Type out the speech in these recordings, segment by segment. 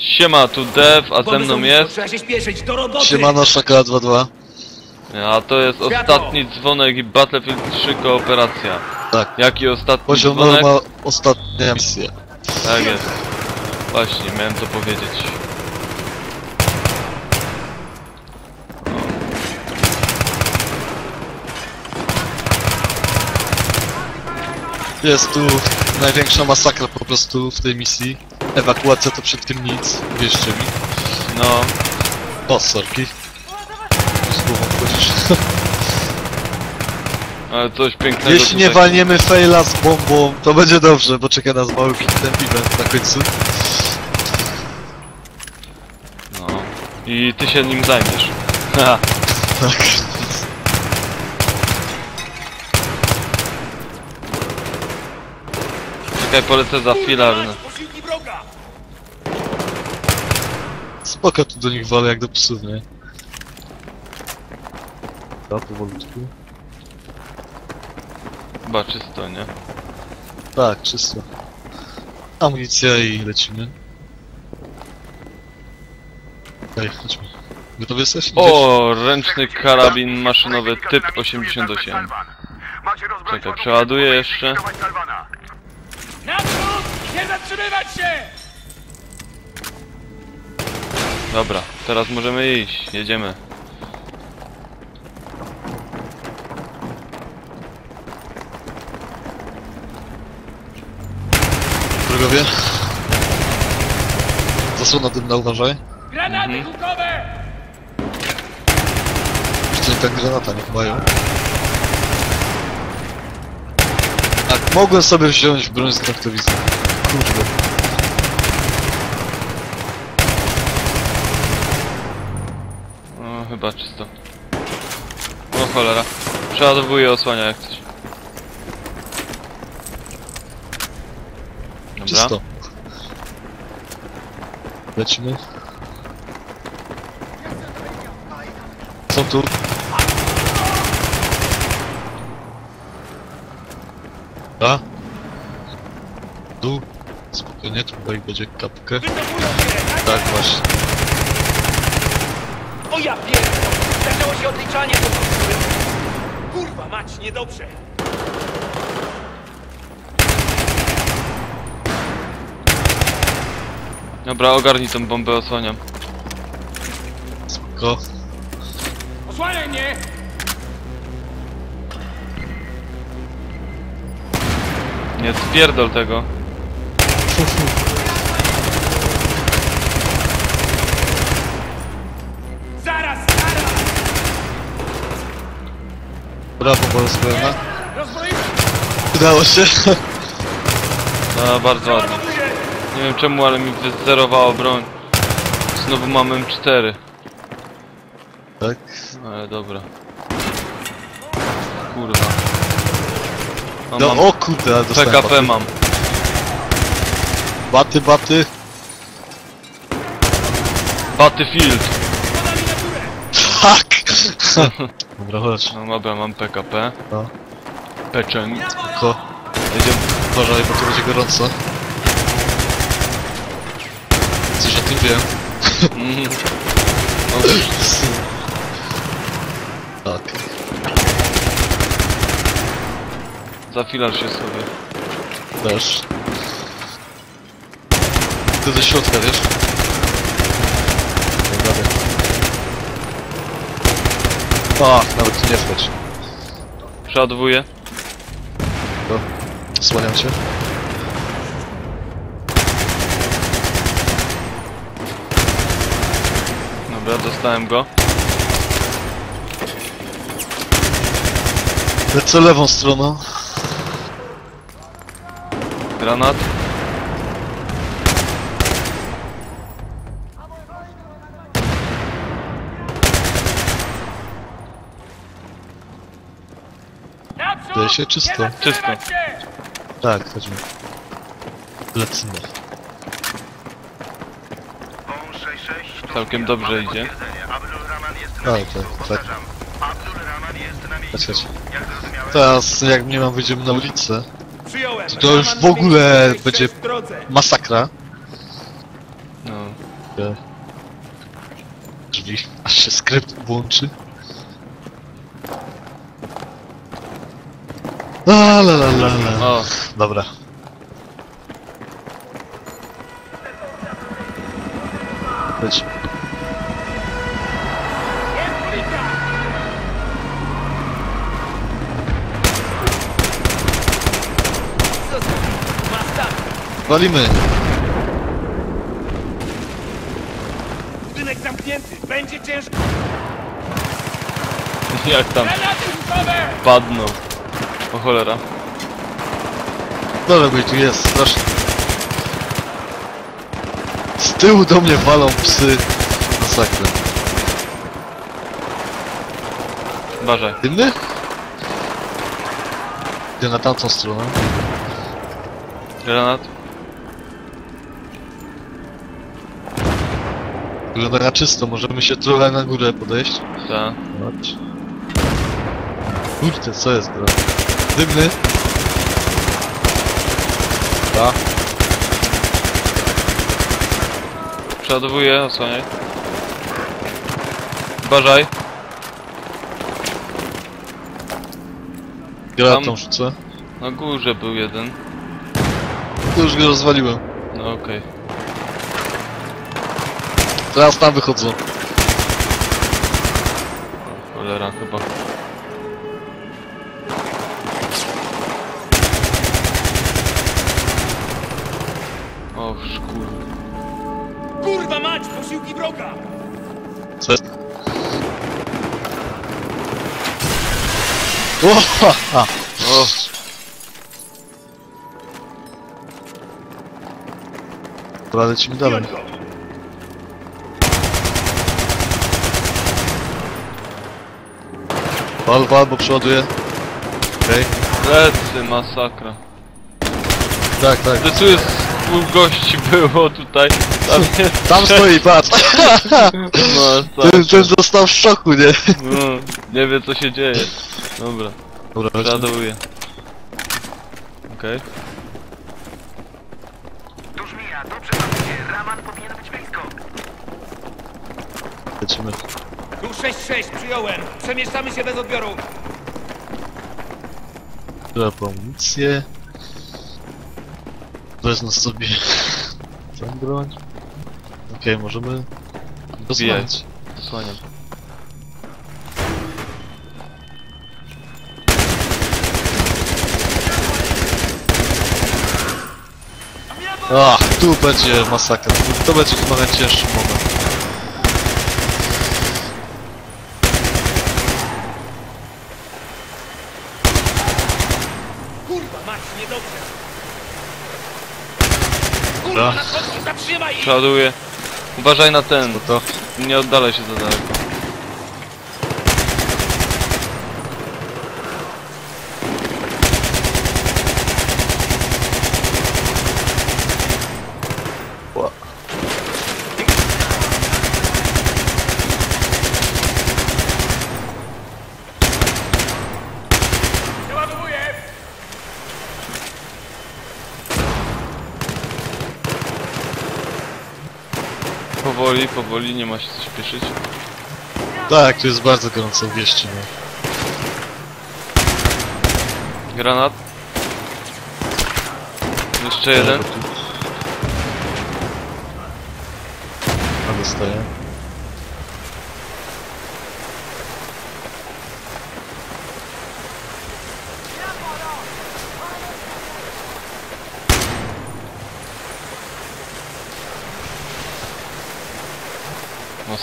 Siema, tu Dev, a ze mną jest... Trzeba się śpieszyć, do roboty! Siemano, Szakala 2.2. A to jest Światło! ostatni dzwonek i Battlefield 3 kooperacja. Tak. Jaki ostatni Poziom dzwonek? norma, ostatnia misja. Tak jest. Właśnie, miałem to powiedzieć. Jest tu największa masakra po prostu w tej misji. Ewakuacja to przed tym nic, wierzcie mi. No, O, sorki. Z głową wchodzisz. ale coś pięknego Jeśli nie tutaj. walniemy faila z bombą, to będzie dobrze, bo czeka nas mały ten event na końcu. No. I ty się nim zajmiesz. Ha, Tak. czekaj, polecę za filar. Spoko tu do nich walę jak do psów, nie? Ja powolutku. Chyba czysto, nie? Tak, czysto. Amunicja i lecimy. Ej, chodźmy. Gotowy jesteś? O, ręczny karabin maszynowy typ 88. Czekaj, przeładuję jeszcze. Dobra, teraz możemy iść. Jedziemy. Drogowie. Zasłona dymna, uważaj. Granaty Mhm. hukowe! Jeszcze ten granata niech mają. Tak, mogłem sobie wziąć broń z kraftowizny. Kurde. Chyba czysto. O cholera. Przeładowuję osłania jak coś. Dobra. Czysto. Lecimy. Są tu. A? Tu. Spokojnie, tu chyba ich będzie kapkę. Tak, właśnie. Ja pierdolę! Zaczęło się odliczanie do końca. Kurwa mać, niedobrze! Dobra, ogarnij tą bombę, osłaniam. Spoko. Osłaniaj mnie! Nie spierdol tego. Brawo, Bolesławna. Udało się. No, bardzo ładnie. Nie wiem czemu, ale mi wyzerowało broń. Znowu mam M4. Tak. Ale dobra. Kurwa. No, No, mam o kurde, ale dostałem PKP baty. mam. Baty, baty. Battlefield. Górę! Tak! Dobra, chodź. No dobra, mam PKP. No. Peczeń. Ko. Jedziemy. Uważaj, bo tu będzie gorąco. Coś o tym wiem. Mhm. No, Tak. za filar się sobie. Też. Ty do środka, wiesz? Dobra. A, nawet nie wchodź. Przeładowuję. To. Słaniam cię. Dobra, dostałem go. Lecę lewą stroną. Granat. Wydaje się czysto. Nie się! Tak, chodźmy. Lecimy. Całkiem dobrze idzie. Tak, tak, tak. Chodź, chodź. Teraz jak mnie mam wyjdziemy na ulicę, Przyjąłem! To już w ogóle będzie- masakra. No. Drzwi, aż się skrypt włączy. La la la la la. O, Dobra. Masakra! Walimy! Budynek zamknięty! Będzie ciężko! jak tam Granaty padną. O cholera. Dobra, bo tu jest, strasznie. Z tyłu do mnie walą psy. Masakra. Uważaj. Dymny? Idę na tamtą stronę. Granat. Wygląda na czysto, możemy się trochę na górę podejść. Ta. Chodź. Kurde, co jest gra? Dymny? Ta. Przeładowuję, osłaniaj. Uważaj. Granatą Tam. rzucę. Na górze był jeden. To już go rozwaliłem. No okej. Teraz tam wychodzą. Cholera chyba. Wroga! Co jest? O, ha. O, Dobra, lecimy dalej. Wal, wal, bo przeładuję. Okej. lecy, masakra. Tak, tak. To pół gości było tutaj. Tam jest Tam stoi, patrz! masakra. Ten, ten dostał w szoku, nie? No, nie wie co się dzieje. Dobra, Dobra, przeładowuję. Okej. Tu żmija, dobrze panowie, Raman powinien być blisko. lecimy. Tu 6-6, przyjąłem! Przemieszczamy się bez odbioru! Dobra, po amunicję. Wezmę sobie tę broń. Okej, możemy rozmawiać. Zasłaniam. Ach, tu będzie masakra. To będzie chyba najcięższy moment. Dobra. Uważaj na ten, No nie oddalaj się za daleko. Powoli, powoli, nie ma się co śpieszyć. tak, tu jest bardzo gorąco w wieści, no. Granat. Jeszcze jeden. A dostaję.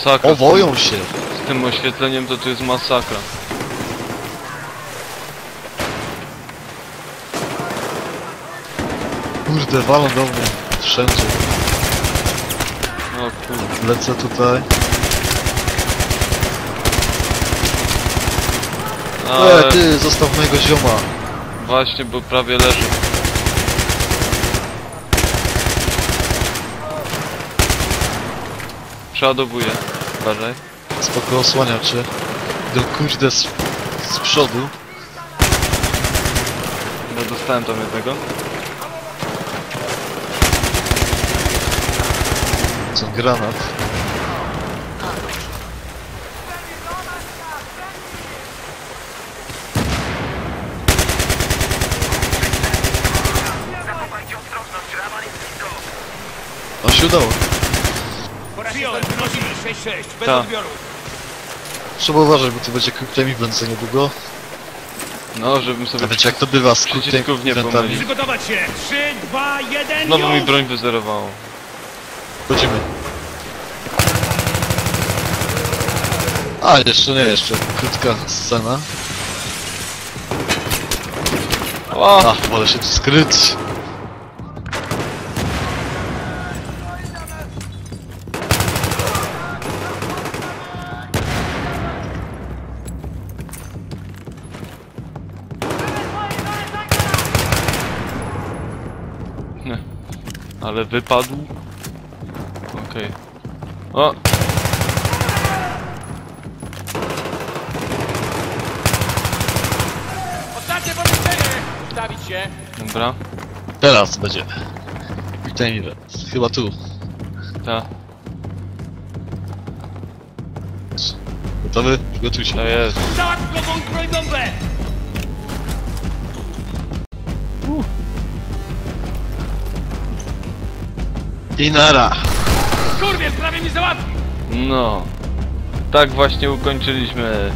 Masakra. O, woją się! Z tym oświetleniem to tu jest masakra. Kurde, walą do mnie. Wszędzie. O kurde. Lecę tutaj. Ale E, ty, zostaw mojego zioma. właśnie, bo prawie leży. Przeładowuję. Uważaj. Spoko, osłaniam cię. Do kurde z, z przodu. No dostałem tam jednego. ten granat. Zachowajcie ostrożność, Raman jest blisko. No się udało. Przyjąłem, wynosimy 6-6, bez Tak. odbioru. Trzeba uważać, bo to będzie quick time event za niedługo. No, żebym sobie... A wiecie jak to bywa z quick time Przycisków nie eventami? pomylił. Przygotować się! 3, 2, 1, Znowu mi już! broń wyzerowało. Chodzimy. A, jeszcze nie, jeszcze krótka scena. O! A, wolę się tu skryć. Nie. Ale wypadł. Okej. O! Ostatnie powiedzenie! Ustawić się! Dobra. Teraz będzie. Time event. Chyba tu. Ta. Gotowy? Przygotuj się. To jest. Wątrój I nara. Kurwiel, prawie mi załatwił! No. Tak właśnie ukończyliśmy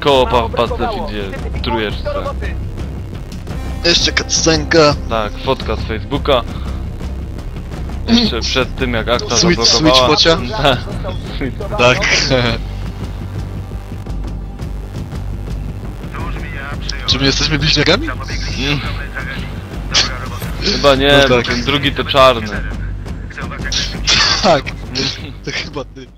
koło w Battlefieldzie trójeczce. Jeszcze cutscenka. Tak, fotka z Facebooka. Jeszcze przed tym jak akta Switch- zablokowała. switch pocia? Tak. Tak. Czy my jesteśmy bliźniakami? Mm. Chyba nie, No bo tak. ten drugi to czarny. Tak. To chyba ty.